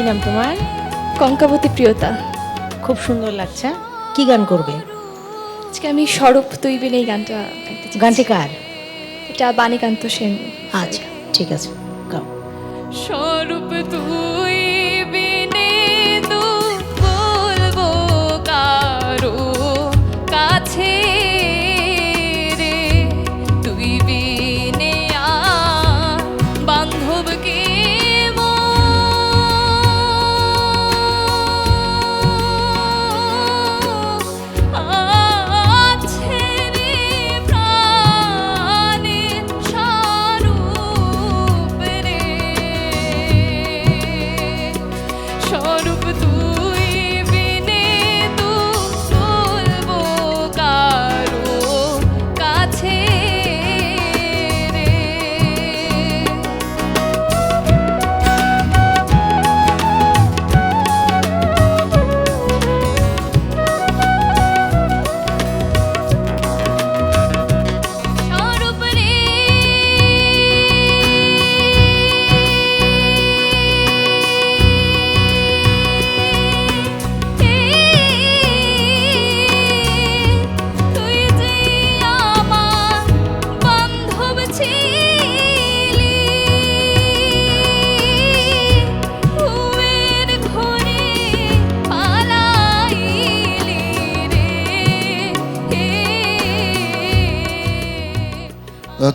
তোমার? কঙ্কাবতী প্রিয়তা। খুব সুন্দর লাগছে। কি গান করবে? আজকে আমি স্বরূপ তৈবেন এই গানটা গানটি কার? এটা বাণীকান্ত সেন। আচ্ছা ঠিক আছে গাও। স্বরূপ তুই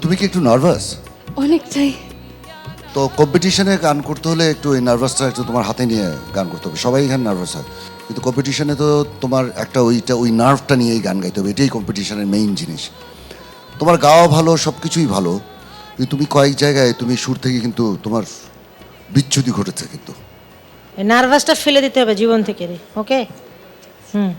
তুমি কি একটু নার্ভাস অনেকটাই। তো কম্পিটিশনে গান করতে হলে একটু এই নার্ভাসটা একটু তোমার হাতে নিয়ে গান করতে হবে। সবাই এখানে নার্ভাস হয়। কিন্তু কম্পিটিশনে তো তোমার একটা ওইটা ওই নার্ভটা নিয়েই গান গাইতে হবে। এটাই কম্পিটিশনের মেইন জিনিস। তোমার গাওয়া ভালো সব কিছুই ভালো। কিন্তু তুমি কয়েক জায়গায় তুমি সুর থেকে কিন্তু তোমার বিচ্ছুতি ঘটেছে কিন্তু। নার্ভাসটা ফেলে দিতে হবে জীবন থেকে ওকে হুম।